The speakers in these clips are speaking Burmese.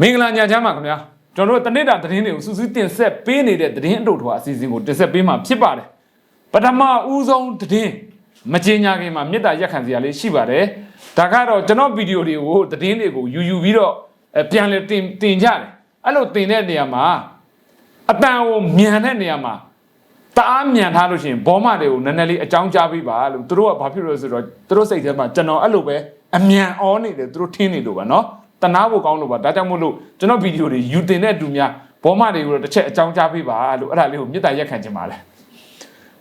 မင်္ဂလာညချမ်းပါခင်ဗျာကျွန်တော်တို့တနစ်တာသတင်းတွေကိုစူးစီးတင်ဆက်ပေးနေတဲ့သတင်းအတုထွားအစီအစဉ်ကိုတင်ဆက်ပေးမှာဖြစ်ပါတယ်ပထမဦးဆုံးသတင်းမကြေညာခင်မှာမေတ္တာရက်ခံစရာလေးရှိပါတယ်ဒါကတော့ကျွန်တော်ဗီဒီယိုတွေကိုသတင်းတွေကိုယူယူပြီးတော့အဲပြန်လေတင်တင်ကြတယ်အဲ့လိုတင်တဲ့နေရာမှာအတန်ကိုမြန်တဲ့နေရာမှာတအားမြန်ထားလို့ရှိရင်ဘောမတွေကိုနည်းနည်းလေးအကြောင်းကြားပေးပါလို့သူတို့ကဘာဖြစ်လို့လဲဆိုတော့သူတို့စိတ်ထဲမှာကျွန်တော်အဲ့လိုပဲအမြန်အောနေတယ်သူတို့ထင်းနေလို့ပါနော် တနာဖို့ကောင်းလို့ပါဒါကြောင့်မို့လို့ကျွန်တော်ဗီဒီယိုတွေယူတင်တဲ့အတူများဘောမတွေကိုတော့တစ်ချက်အကြောင်းကြားပေးပါလို့အဲ့ဒါလေးကိုမေတ္တာရက်ခံချင်ပါတယ်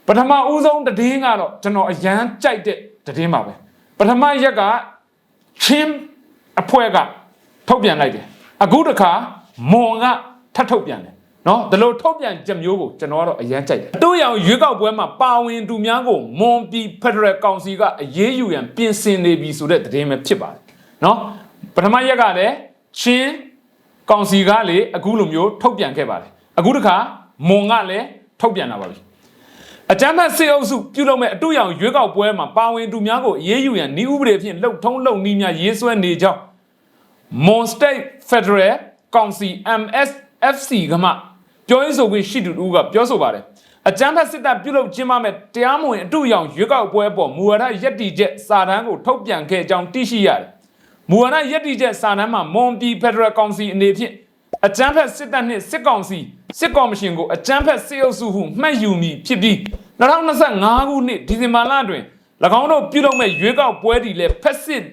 ပထမဦးဆုံးသတင်းကတော့ကျွန်တော်အရန်ကြိုက်တဲ့သတင်းပါပဲပထမရက်ကချင်းအဖွဲ့ကထုတ်ပြန်လိုက်တယ်အခုတခါမွန်ကထပ်ထုတ်ပြန်တယ်နော်ဒီလိုထုတ်ပြန်ချက်မျိုးကိုကျွန်တော်ကတော့အရန်ကြိုက်တယ်အတူရောင်ရွေးကောက်ပွဲမှာပါဝင်သူများကိုမွန်ပြည်ဖက်ဒရယ်ကောင်စီကအရေးယူရန်ပြင်ဆင်နေပြီဆိုတဲ့သတင်းပဲဖြစ်ပါတယ်နော် ပထမရက်ကလည်းချင်းကောင်စီကလေအခုလိုမျိုးထုတ်ပြန်ခဲ့ပါတယ်အခုတခါမွန်ကလည်းထုတ်ပြန်လာပါပြီအကြမ်းဖက်စစ်အုပ်စုပြုလုပ်မဲ့အတူရောင်ရွေးကောက်ပွဲမှာပါဝင်သူများကိုအေးအေးယူရန်ဤဥပဒေဖြင့်လှုပ်ထုံးလှုပ်နည်းများရေးဆွဲနေကြောင်း Mon State Federal Council MSFC ကမှပြောရေးဆိုခွင့်ရှိသူတို့ကပြောဆိုပါတယ်အကြမ်းဖက်စစ်တပ်ပြုလုပ်ခြင်းမမဲ့တရားမဝင်အတူရောင်ရွေးကောက်ပွဲပေါ်မူဝါဒယက်တီချက်စာတမ်းကိုထုတ်ပြန်ခဲ့ကြောင်းသိရှိရတယ် မူဝါဒယက်တီချက်စာတမ်းမှာမွန်ပြည် Federal Council အနေဖြင့်အကြမ်းဖက်စစ်တပ်နှင့်စစ်ကောင်စီစစ်ကော်မရှင်ကိုအကြမ်းဖက်စစ်အုပ်စုဟုမှတ်ယူမည်ဖြစ်ပြီး2025ခုနှစ်ဒီဇင်ဘာလတွင်၎င်းတို့ပြုလုပ်မဲ့ရွေးကောက်ပွဲတည်လဲဖက်စစ်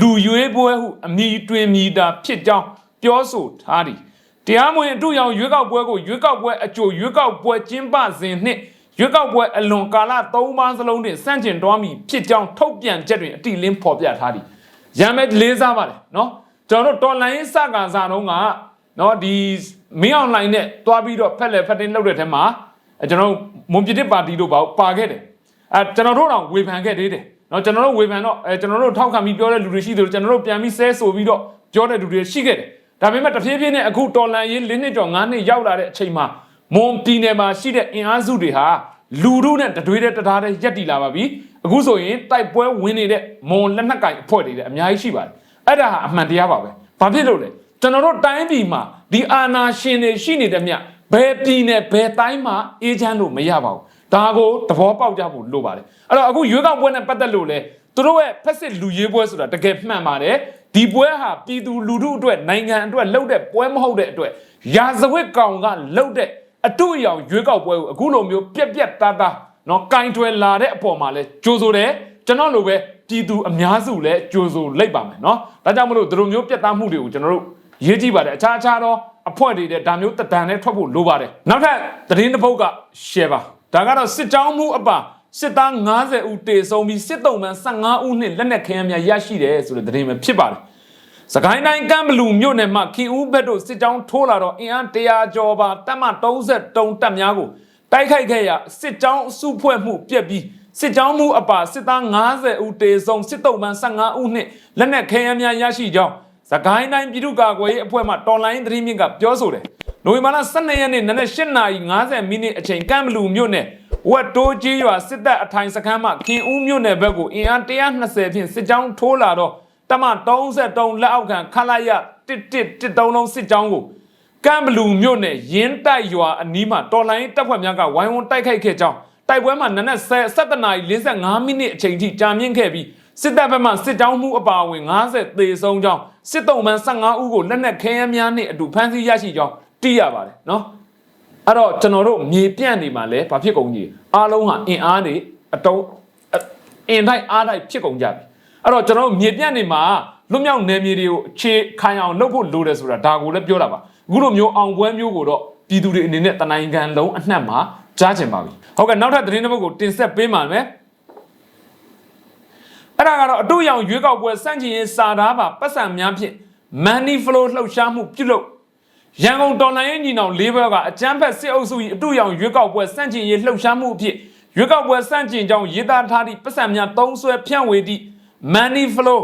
လူရွေးပွဲဟုအမည်တွင်မီတာဖြစ်ကြောင်းပြောဆိုထားသည်တရားမဝင်အတူရောင်ရွေးကောက်ပွဲကိုရွေးကောက်ပွဲအကြိုရွေးကောက်ပွဲကျင်းပစဉ်နှင့်ရွေးကောက်ပွဲအလွန်ကာလ၃ပါးစလုံးတွင်စန့်ကျင်တွားမည်ဖြစ်ကြောင်းထုတ်ပြန်ချက်တွင်အတိလင်းဖော်ပြထားသည် ရမ်းမဲ့လေးစားပါတယ်နော်ကျွန်တော်တို့တော်လိုင်းစကားစားတော့ကနော်ဒီမင်းအွန်လိုင်းနဲ့တွားပြီးတော့ဖက်လက်ဖက်တင်းလုပ်တဲ့ထဲမှာအဲကျွန်တော်တို့မွန်ပြည်တစ်ပါတီတို့ပါပါခဲ့တယ်အဲကျွန်တော်တို့တော့ဝေဖန်ခဲ့သေးတယ်နော်ကျွန်တော်တို့ဝေဖန်တော့အဲကျွန်တော်တို့ထောက်ခံပြီးပြောတဲ့လူတွေရှိတယ်ကျွန်တော်တို့ပြန်ပြီးဆဲဆိုပြီးတော့ပြောတဲ့လူတွေရှိခဲ့တယ်ဒါပေမဲ့တဖြည်းဖြည်းနဲ့အခုတော်လန်ရေး၄နှစ်ကျော်၅နှစ်ရောက်လာတဲ့အချိန်မှာမွန်ပြည်နယ်မှာရှိတဲ့အင်အားစုတွေဟာလူတို့နဲ့တတွေးတဲ့တထားတဲ့ရက်တီလာပါပြီ အခုဆိုရင်တိုက်ပွဲဝင်နေတဲ့မွန်လက်နက်ကင်အဖွဲ့တွေလည်းအများကြီးရှိပါတယ်အဲ့ဒါဟာအမှန်တရားပါပဲဘာဖြစ်လို့လဲကျွန်တော်တို့တိုင်းပြည်မှာဒီအာဏာရှင်တွေရှိနေတဲ့မြတ်ဘယ်ပြည်နယ်ဘယ်တိုင်းမှာအေးချမ်းလို့မရပါဘူးဒါကိုသဘောပေါက်ကြဖို့လိုပါတယ်အဲ့တော့အခုရွေးကောက်ပွဲနဲ့ပတ်သက်လို့လဲသူတို့ရဲ့ဖက်စစ်လူရေးပွဲဆိုတာတကယ်မှန်ပါတယ်ဒီပွဲဟာပြည်သူလူထုအတွက်နိုင်ငံအတွက်လှုပ်တဲ့ပွဲမဟုတ်တဲ့အတွက်ရာဇဝတ်ကောင်ကလှုပ်တဲ့အတူအယောင်ရွေးကောက်ပွဲကိုအခုလိုမျိုးပြက်ပြက်သားသား နော်ကင်တွယ်လာတဲ့အပေါ်မှာလဲကြိုးဆိုတယ်ကျွန်တော်လိုပဲပြည်သူအများစုလည်းကြိုးဆိုလိုက်ပါမယ်နော်ဒါကြောင့်မလို့ဒီလိုမျိုးပြက်သားမှုတွေကိုကျွန်တော်တို့ရေးကြည့်ပါတယ်အခြားအခြားသောအဖွဲ့တွေတဲ့ဒါမျိုးတဒံနဲ့ထွက်ဖို့လိုပါတယ်နောက်ထပ်သတင်းတစ်ပုဒ်က share ပါဒါကတော့စစ်ကြောင်းမှုအပါစစ်သား90ဦးတေဆုံးပြီးစစ်တုံးမှန်15ဦးနဲ့လက်နက်ခဲယမ်းများရရှိတယ်ဆိုတဲ့သတင်းပဲဖြစ်ပါတယ်စကိုင်းတိုင်းကမ်းဘလူမြို့နယ်မှာခင်ဦးဘက်တို့စစ်ကြောင်းထိုးလာတော့အင်အား100ကျော်ပါတပ်မ33တပ်များကို တိုက်ခိုက်ခဲ့ရစစ်ကြောင်းစုဖွဲ့မှုပြက်ပြီးစစ်ကြောင်းမှုအပါစစ်သား90ဦးတေဆုံးစစ်တုံးမှန်15ဦးနဲ့လက်နက်ခဲယမ်းများရရှိကြောင်းစကိုင်းတိုင်းပြည်သူ့ကာကွယ်ရေးအဖွဲ့မှတော်လိုင်းသတင်းမြင့်ကပြောဆိုတယ်နိုဝင်ဘာလ12ရက်နေ့နနက်8:50မိနစ်အချိန်ကမ်းဘလူမြို့နယ်ဝက်တိုးကြီးရွာစစ်တပ်အထိုင်စခန်းမှခင်ဦးမြို့နယ်ဘက်ကိုအင်အား120ဖြင့်စစ်ကြောင်းထိုးလာတော့တမ33လက်အောက်ခံခလာရ1113လုံးစစ်ကြောင်းကို ကမ်ဘလူမြို့နယ်ရင်းတိုက်ရွာအနီးမှာတော်လိုင်းတပ်ဖွဲ့များကဝိုင်းဝန်းတိုက်ခိုက်ခဲ့ကြောင်းတိုက်ပွဲမှာနနက်7:45မိနစ်အချိန်ထိကြာမြင့်ခဲ့ပြီးစစ်တပ်ဘက်မှစစ်ကြောင်းမှုအပါအဝင်90သေဆုံးကြောင်းစစ်တုံးမှန်15ဦးကိုလက်နက်ခဲယမ်းများနဲ့အတူဖမ်းဆီးရရှိကြောင်းသိရပါတယ်နော်အဲ့တော့ကျွန်တော်တို့မြေပြန့်နေမှာလဲဘာဖြစ်ကုန်ကြီးအားလုံးဟာအင်အားတွေအတုံးအင်တိုင်းအားတိုင်းဖြစ်ကုန်ကြပြီအဲ့တော့ကျွန်တော်တို့မြေပြန့်နေမှာလွတ်မြောက်နယ်မြေတွေကိုအခြေခံအောင်လုပ်ဖို့လိုတယ်ဆိုတာဒါကိုလည်းပြောတာပါ အခုလိုမျိုးအောင်ပွဲမျိုးကိုတော့ပြည်သူတွေအနေနဲ့တနိုင်ငံလုံးအနှံ့မှာကြားချင်ပါပြီဟုတ်ကဲ့နောက်ထပ်သတင်းတစ်ပုဒ်ကိုတင်ဆက်ပေးပါမယ်အဲ့ဒါကတော့အတူရောင်ရွေးကောက်ပွဲစန့်ကျင်ရေးစာသားပါပတ်စံများဖြင့် money flow လှုပ်ရှားမှုပြုလုပ်ရန်ကုန်တော်လိုင်းရေးညီနောင်လေးဘက်ကအကြမ်းဖက်စစ်အုပ်စု၏အတူရောင်ရွေးကောက်ပွဲစန့်ကျင်ရေးလှုပ်ရှားမှုအဖြစ်ရွေးကောက်ပွဲစန့်ကျင်ကြောင်းရေးသားထားသည့်ပတ်စံများသုံးဆွဲဖြန့်ဝေသည့် money flow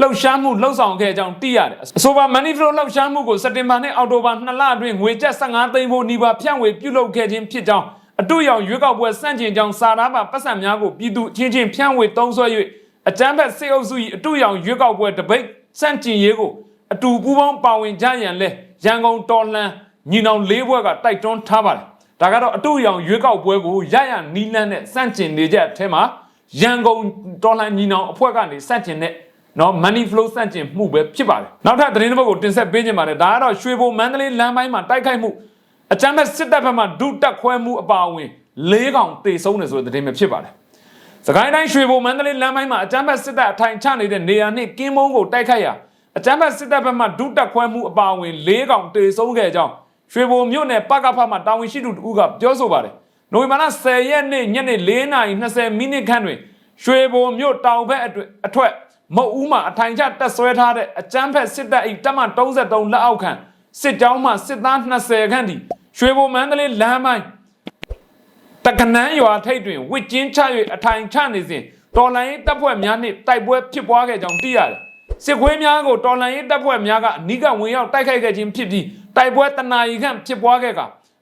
လှုပ်ရှားမှုလှုပ်ဆောင်ခဲ့ကြောင်းသိရတယ်အဆိုပါ money flow လှုပ်ရှားမှုကိုစက်တင်ဘာနဲ့အောက်တိုဘာ2လအတွင်းငွေကျပ်15သိန်းဖို့နီးပါးဖြန့်ဝေပြုလုပ်ခဲ့ခြင်းဖြစ်ကြောင်းအတူရောင်ရွေးကောက်ပွဲစန့်ကျင်ကြောင်းစာသားပါပတ်စံများကိုပြည်သူချင်းချင်းဖြန့်ဝေသုံးဆွဲ၍အကြမ်းဖက်စစ်အုပ်စု၏အတူရောင်ရွေးကောက်ပွဲတပိတ်စန့်ကျင်ရေးကိုအတူပူးပေါင်းပါဝင်ကြရန်လဲရန်ကုန်တော်လှန်ညီနောင်လေးဘွဲ့ကတိုက်တွန်းထားပါတယ်ဒါကတော့အတူရောင်ရွေးကောက်ပွဲကိုရရနီးလန်းနဲ့စန့်ကျင်နေကြတဲ့အထက်မှာရန်ကုန်တော်လှန်ညီနောင်အဖွဲ့ကနေစန့်ကျင်တဲ့ နော် money flow စန့်ကျင်မှုပဲဖြစ်ပါတယ်နောက်ထပ်သတင်းတစ်ပုဒ်ကိုတင်ဆက်ပေးခြင်းပါတယ်ဒါကတော့ရွှေဘိုမန္တလေးလမ်းပိုင်းမှာတိုက်ခိုက်မှုအကြမ်းဖက်စစ်တပ်ဘက်မှဒုတက်ခွဲမှုအပါအဝင်၄កောင်တေဆုံးတယ်ဆိုတဲ့သတင်းပဲဖြစ်ပါတယ်စကိုင်းတိုင်းရွှေဘိုမန္တလေးလမ်းပိုင်းမှာအကြမ်းဖက်စစ်တပ်အထိုင်ချနေတဲ့နေရာနဲ့ကင်းမုံကိုတိုက်ခိုက်ရာအကြမ်းဖက်စစ်တပ်ဘက်မှဒုတက်ခွဲမှုအပါအဝင်၄កောင်တေဆုံးခဲ့ကြောင်းရွှေဘိုမြို့နယ်ပကဖမှာတာဝန်ရှိသူတဦးကပြောဆိုပါတယ်။နိုဝင်ဘာလ10ရက်နေ့ညနေ4:20မိနစ်ခန့်တွင်ရွှေဘိုမြို့တောင်ဘက်အတွက်အထွက် မုတ်ဦးမှာအထိုင်ချတက်ဆွဲထားတဲ့အကြမ်းဖက်စစ်တပ်၏တပ်မ33လက်အောက်ခံစစ်ကြောင်းမှစစ်သား20ခန့်သည်ရွှေဘိုမန္တလေးလမ်းပိုင်းတက္ကနန်းရွာထိပ်တွင်ဝစ်ကျင်းချ၍အထိုင်ချနေစဉ်တော်လိုင်းရေးတပ်ဖွဲ့များနှင့်တိုက်ပွဲဖြစ်ပွားခဲ့ကြောင်းသိရတယ်။စစ်ခွေးများကိုတော်လိုင်းရေးတပ်ဖွဲ့များကအနီးကဝင်ရောက်တိုက်ခိုက်ခဲ့ခြင်းဖြစ်ပြီးတိုက်ပွဲတနာရီခန့်ဖြစ်ပွားခဲ့က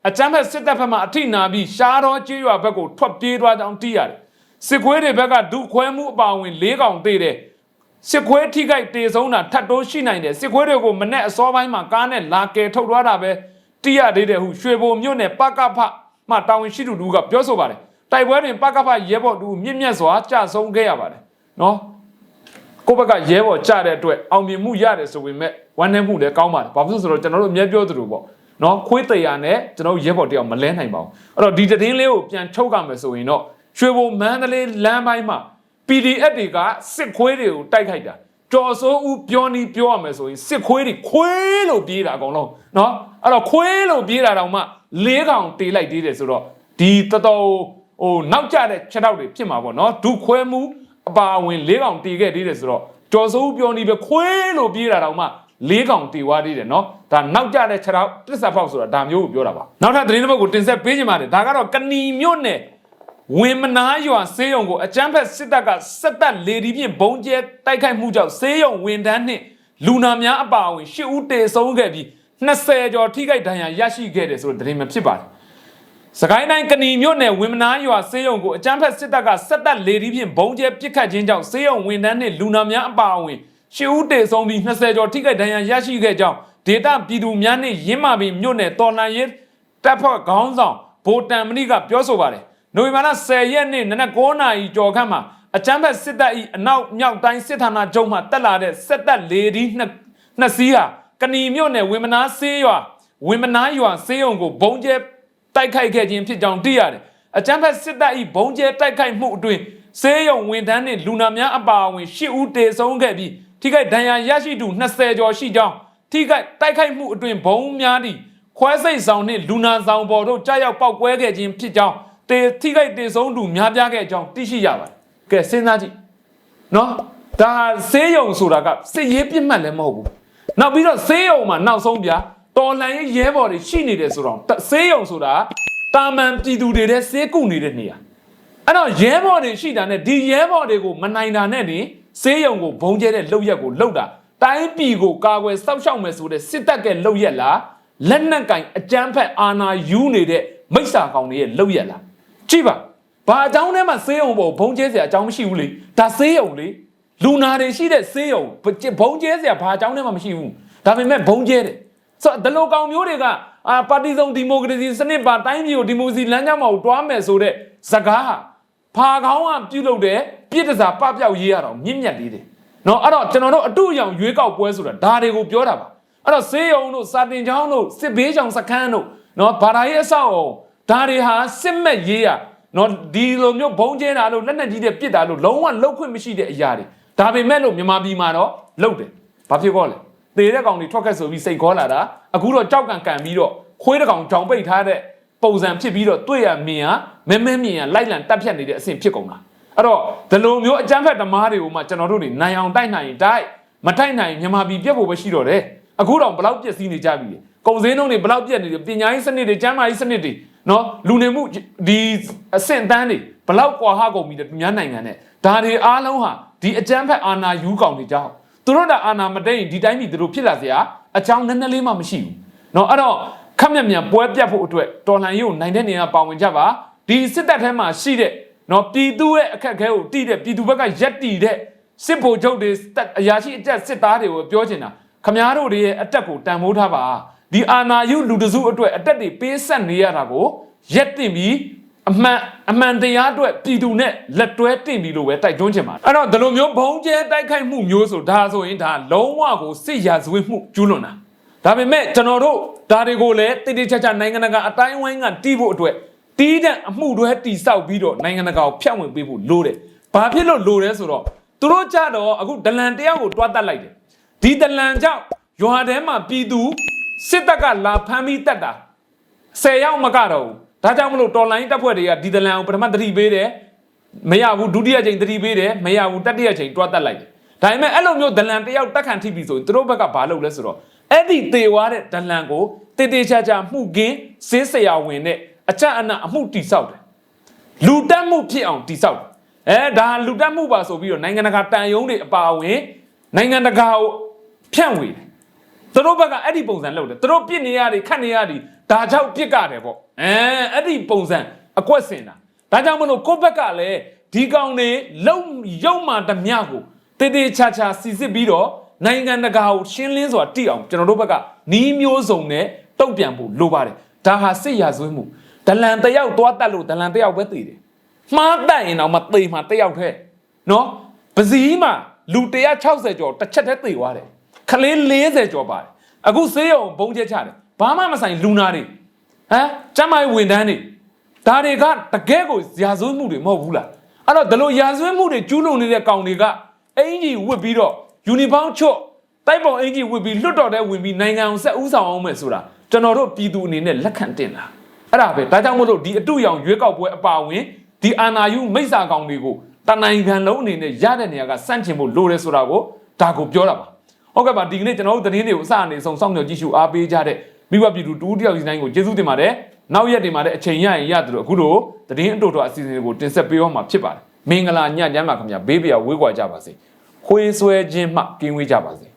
အကြမ်းဖက်စစ်တပ်ဘက်မှအထိနာပြီးရှားတော်ကျွော်ဘက်ကိုထွက်ပြေးသွားကြောင်းသိရတယ်။စစ်ခွေးတွေဘက်ကဒုခွဲမှုအပါအဝင်၄កောင်သေးတယ်။ စစ်ခွေးထိခိုက်တေဆုံးတာထပ်တိုးရှိနိုင်တယ်စစ်ခွေးတွေကိုမနဲ့အစောပိုင်းမှာကားနဲ့လာကယ်ထုတ်သွားတာပဲတိရသေးတယ်ဟုရွှေဘိုမြို့နယ်ပကဖမှတာဝန်ရှိသူတူကပြောဆိုပါတယ်တိုက်ပွဲတွင်ပကဖရဲဘော်တူမြင့်မြတ်စွာကြဆုံးခဲ့ရပါတယ်နော်ကိုယ့်ဘက်ကရဲဘော်ကြတဲ့အတွက်အောင်မြင်မှုရတယ်ဆိုပေမဲ့ဝမ်းနည်းမှုလည်းကောင်းပါတယ်ဘာဖြစ်လို့ဆိုတော့ကျွန်တော်တို့အမြဲပြောသလိုပေါ့နော်ခွေးတရားနဲ့ကျွန်တော်တို့ရဲဘော်တယောက်မလဲနိုင်ပါဘူးအဲ့တော့ဒီတည်င်းလေးကိုပြန်ချုပ်ကြမယ်ဆိုရင်တော့ရွှေဘိုမန္တလေးလမ်းပိုင်းမှာ PDF တွေကစစ်ခွေးတွေကိုတိုက်ခိုက်တာကြော်စိုးဦးပြောနီးပြောရမယ်ဆိုရင်စစ်ခွေးတွေခွေးလို့ပြေးတာအကုန်လုံးเนาะအဲ့တော့ခွေးလို့ပြေးတာတောင်မှလေးကောင်တေးလိုက်သေးတယ်ဆိုတော့ဒီတော်တော်ဟိုနောက်ကျတဲ့ချက်တော့တွေဖြစ်မှာပေါ့เนาะဒုခွဲမှုအပါအဝင်လေးကောင်တေးခဲ့သေးတယ်ဆိုတော့ကြော်စိုးဦးပြောနီးပဲခွေးလို့ပြေးတာတောင်မှလေးကောင်တေးသွားသေးတယ်เนาะဒါနောက်ကျတဲ့ချက်တော့တစ္ဆာဖောက်ဆိုတာဒါမျိုးကိုပြောတာပါနောက်ထပ်သတင်းတစ်ပုဒ်ကိုတင်ဆက်ပေးချင်ပါတယ်ဒါကတော့ကဏီမြို့နယ် ဝင်မနာရွာဆေးရုံကိုအကြမ်းဖက်စစ်တပ်ကစက်တပ်လေဒီဖြင့်ဘုံကျဲတိုက်ခိုက်မှုကြောင့်ဆေးရုံဝန်ထမ်းနှင့်လူနာများအပါအဝင်၈ဦးတေဆုံးခဲ့ပြီး20ကျော်ထိခိုက်ဒဏ်ရာရရှိခဲ့တယ်ဆိုတဲ့သတင်းမှဖြစ်ပါတယ်။စကိုင်းတိုင်းကဏီမြို့နယ်ဝင်မနာရွာဆေးရုံကိုအကြမ်းဖက်စစ်တပ်ကစက်တပ်လေဒီဖြင့်ဘုံကျဲပစ်ခတ်ခြင်းကြောင့်ဆေးရုံဝန်ထမ်းနှင့်လူနာများအပါအဝင်၈ဦးတေဆုံးပြီး20ကျော်ထိခိုက်ဒဏ်ရာရရှိခဲ့ကြောင်းဒေတာပြည်သူများနှင့်ရင်းမာပင်မြို့နယ်တော်လှန်ရေးတပ်ဖွဲ့ခေါင်းဆောင်ဗိုလ်တန်မဏိကပြောဆိုပါတယ်။ နိုဝင်ဘာလ10ရက်နေ့နနက်9နာရီကျော်ခန့်မှာအကြမ်းဖက်စစ်တပ်၏အနောက်မြောက်တိုင်းစစ်ဌာနချုပ်မှတက်လာတဲ့စစ်တပ်လေဒီနှစ်နှစ်စီးဟာကဏီမြို့နယ်ဝင်းမနာဆေးရွာဝင်းမနာရွာဆေးရုံကိုဘုံကျဲတိုက်ခိုက်ခဲ့ခြင်းဖြစ်ကြောင်းသိရတယ်။အကြမ်းဖက်စစ်တပ်၏ဘုံကျဲတိုက်ခိုက်မှုအတွင်းဆေးရုံဝန်ထမ်းနှင့်လူနာများအပါအဝင်10ဦးတေဆုံးခဲ့ပြီးထိခိုက်ဒဏ်ရာရရှိသူ20ကျော်ရှိကြောင်းထိခိုက်တိုက်ခိုက်မှုအတွင်းဘုံများသည့်ခွဲစိတ်ဆောင်နှင့်လူနာဆောင်ပေါ်တို့ကြားရောက်ပောက်ကွဲခဲ့ခြင်းဖြစ်ကြောင်း တေထိခိုက်တေဆုံးသူများပြားခဲ့အကြောင်းသိရှိရပါတယ်။ကဲစဉ်းစားကြည့်။နော်ဒါဆေးရုံဆိုတာကစစ်ရေးပြစ်မှတ်လည်းမဟုတ်ဘူး။နောက်ပြီးတော့ဆေးရုံမှာနောက်ဆုံးပြတော်လှန်ရေးရဲဘော်တွေရှိနေတယ်ဆိုတော့တဆေးရုံဆိုတာတာမန်ပြည်သူတွေတဲ့ဆေးကုနေတဲ့နေရာ။အဲ့တော့ရဲဘော်တွေရှိတာနဲ့ဒီရဲဘော်တွေကိုမနိုင်တာနဲ့နေဆေးရုံကိုဘုံကျဲတဲ့လောက်ရက်ကိုလောက်တာတိုင်းပြည်ကိုကာကွယ်စောင့်ရှောက်မယ်ဆိုတဲ့စစ်တပ်ကလောက်ရက်လားလက်နက်ကင်အကြမ်းဖက်အာဏာယူနေတဲ့မိစ္ဆာကောင်တွေရဲ့လောက်ရက်လား ကြည့်ပါဘာအကြောင်းနဲ့မှဆေးရုံပေါ်ဘုံကျဲစရာအကြောင်းမရှိဘူးလေဒါဆေးရုံလေလူနာတွေရှိတဲ့ဆေးရုံဘုံကျဲစရာဘာအကြောင်းနဲ့မှမရှိဘူးဒါပေမဲ့ဘုံကျဲတယ်ဆိုတော့ဒီလိုကောင်မျိုးတွေကအာပါတီစုံဒီမိုကရေစီစနစ်ပါတိုင်းပြည်ကိုဒီမိုကရေစီလမ်းကြောင်းမှာကိုတွားမယ်ဆိုတဲ့ဇကားဟာဖာကောင်းကပြုတ်လုပ်တဲ့ပြစ်ဒစာပပျောက်ရေးရတော့မြင့်မြတ်လေးတယ်နော်အဲ့တော့ကျွန်တော်တို့အတူအယောင်ရွေးကောက်ပွဲဆိုတာဒါတွေကိုပြောတာပါအဲ့တော့ဆေးရုံတို့စာတင်ကျောင်းတို့စစ်ဘေးကြောင်စခန်းတို့နော်ဘာသာရေးအဆောက်အုံ ဒါတွေဟာစစ်မဲ့ရေးရနော်ဒီလိုမျိုးဘုံကျဲတာလို့လက်နက်ကြီးတွေပစ်တာလို့လုံးဝလှုပ်ခွင့်မရှိတဲ့အရာတွေဒါပေမဲ့လို့မြန်မာပြည်မှာတော့လှုပ်တယ်ဘာဖြစ်ကောလဲသေတဲ့ကောင်တွေထွက်ခက်ဆိုပြီးစိတ်ခေါ်လာတာအခုတော့ကြောက်ကန်ကန်ပြီးတော့ခွေးတစ်ကောင်ကြောင်ပိတ်ထားတဲ့ပုံစံဖြစ်ပြီးတော့တွေ့ရမြင်ရမဲမဲမြင်ရလိုက်လံတက်ဖြတ်နေတဲ့အဆင့်ဖြစ်ကုန်တာအဲ့တော့ဒီလိုမျိုးအကြမ်းဖက်ဓမားတွေကိုမှကျွန်တော်တို့တွေနိုင်အောင်တိုက်နိုင်ရင်တိုက်မတိုက်နိုင်ရင်မြန်မာပြည်ပြတ်ဖို့ပဲရှိတော့တယ်အခုတော့ဘလောက်ပြည့်စည်နေကြပြီလဲကုန်စည်နှုန်းတွေဘလောက်ပြတ်နေတယ်ပညာရေးစနစ်တွေကျန်းမာရေးစနစ်တွေ နော်လူနေမှုဒီအဆင့်အတန်းတွေဘလောက်ကွာဟကုန်ပြီလဲသူများနိုင်ငံနဲ့ဒါတွေအားလုံးဟာဒီအကြမ်းဖက်အာဏာယူကောင်တွေကြောင့်သူတို့ကအာဏာမသိရင်ဒီတိုင်းပြည်သူတို့ဖြစ်လာစရာအကြောင်းနည်းနည်းလေးမှမရှိဘူးနော်အဲ့တော့ခက်မြက်မြန်ပွဲပြတ်ဖို့အတွက်တော်လှန်ရေးကိုနိုင်တဲ့နေရာပါဝင်ကြပါဒီစစ်တပ်ထဲမှာရှိတဲ့နော်ပြည်သူရဲ့အခက်အခဲကိုတိတဲ့ပြည်သူဘက်ကရက်တီတဲ့စစ်ဗိုလ်ချုပ်တွေအရာရှိအကြက်စစ်သားတွေကိုပြောချင်တာခမားတို့တွေရဲ့အတက်ကိုတန်ဖိုးထားပါ ဒီအာနာယုလူတစုအတွက်အတက်တွေပေးဆက်နေရတာကိုရက်တင်ပြီးအမှန်အမှန်တရားအတွက်ပြည်သူနဲ့လက်တွဲတင်ပြီးလို့ပဲတိုက်တွန်းချင်ပါတယ်အဲ့တော့ဒီလိုမျိုးဘုံကျဲတိုက်ခိုက်မှုမျိုးဆိုဒါဆိုရင်ဒါလုံးဝကိုစစ်ရာဇဝတ်မှုကျူးလွန်တာဒါပေမဲ့ကျွန်တော်တို့ဒါတွေကိုလည်းတိတိကျကျနိုင်ငံတကာအတိုင်းဝိုင်းကတီးဖို့အတွက်တီးတဲ့အမှုတွေတီဆောက်ပြီးတော့နိုင်ငံတကာကိုဖျက်ဝင်ပေးဖို့လိုတယ်ဘာဖြစ်လို့လိုလဲဆိုတော့သူတို့ကြတော့အခုဒလန်တယောက်ကိုတွားတက်လိုက်တယ်ဒီတလန်ကြောင့်ရွာထဲမှာပြည်သူ စစ်တပ်ကလာဖမ်းပြီးတက်တာ10ယောက်မကတော့ဘူးဒါကြောင့်မလို့တော်လိုင်းတပ်ဖွဲ့တွေကဒီတလန်ကိုပထမသတိပေးတယ်မရဘူးဒုတိယချိန်သတိပေးတယ်မရဘူးတတိယချိန်တွားတက်လိုက်တယ်ဒါပေမဲ့အဲ့လိုမျိုးဒလန်တယောက်တက်ခံထိပြီဆိုရင်သူတို့ဘက်ကဘာလုပ်လဲဆိုတော့အဲ့ဒီတေဝါတဲ့ဒလန်ကိုတေတေချာချာမှုကင်းစေးဆရာဝင်နဲ့အကြအနအမှုတိဆောက်တယ်လူတက်မှုဖြစ်အောင်တိဆောက်တယ်အဲဒါလူတက်မှုပါဆိုပြီးတော့နိုင်ငံတကာတန်ယုံတွေအပါအဝင်နိုင်ငံတကာကိုဖြန့်ဝေတယ် သူတို့ဘက်ကအဲ့ဒီပုံစံလုပ်တယ်သူတို့ပြစ်နေရတယ်ခတ်နေရတယ်ဒါကြောင့်ပြစ်ကြတယ်ပေါ့အဲအဲ့ဒီပုံစံအကွက်စင်တာဒါကြောင့်မလို့ကိုယ့်ဘက်ကလည်းဒီကောင်တွေလုံရုံမှတမျှကိုတေးသေးချာချာစီစစ်ပြီးတော့နိုင်ငံတကာကိုရှင်းလင်းစွာတိအောင်ကျွန်တော်တို့ဘက်ကနီးမျိုးစုံနဲ့တုံ့ပြန်ဖို့လိုပါတယ်ဒါဟာစစ်ရာဇဝတ်မှုဒလန်တယောက်သွားတက်လို့ဒလန်တယောက်ပဲတည်တယ်မှားတက်ရင်တော့မသေမှာတစ်ယောက်တည်းနော်ပစည်းမှာလူ160ကျော်တစ်ချက်တည်းသေသွားတယ် ခလေး40ကျော်ပါတယ်အခုဆေးရုံဘုံကျက်ချတယ်ဘာမှမဆိုင်လူနာတွေဟမ်ကျမ်းမာရေးဝန်ထမ်းတွေဒါတွေကတကယ်ကိုရာဇဝတ်မှုတွေမဟုတ်ဘူးလားအဲ့တော့ဒီလိုရာဇဝတ်မှုတွေကျူးလွန်နေတဲ့ကောင်တွေကအင်ကြီးဝတ်ပြီးတော့ယူနီဖောင်းချွတ်တိုက်ပုံအင်ကြီးဝတ်ပြီးလွတ်တော်တဲ့ဝင်ပြီးနိုင်ငံအောင်ဆက်ဥဆောင်အောင်မယ်ဆိုတာကျွန်တော်တို့ပြည်သူအနေနဲ့လက်ခံတင်တာအဲ့ဒါပဲဒါကြောင့်မို့လို့ဒီအတူရောင်ရွေးကောက်ပွဲအပါအဝင်ဒီအာနာယုမိစ္ဆာကောင်တွေကိုတနိုင်ငံလုံးအနေနဲ့ရတဲ့နေရာကစန့်ကျင်ဖို့လိုတယ်ဆိုတာကိုဒါကိုပြောတာပါ ဟုတ်ကဲ့ပါဒီကနေ့ကျွန်တော်တို့သတင်းတွေကိုအစအနေဆုံးစောင့်မျှော်ကြည့်ရှုအားပေးကြတဲ့မိဘပြည်သူတူတယောက်စီတိုင်းကိုကျေးဇူးတင်ပါတယ်နောက်ရက်တွေမှာလည်းအချိန်ရရင်ရတယ်လို့အခုလိုသတင်းအတူတူအစီအစဉ်တွေကိုတင်ဆက်ပေးအောင်မှာဖြစ်ပါတယ်မင်္ဂလာညချမ်းပါခင်ဗျာဘေးပြဝေးကွာကြပါစေခွေးဆွဲခြင်းမှကင်းဝေးကြပါစေ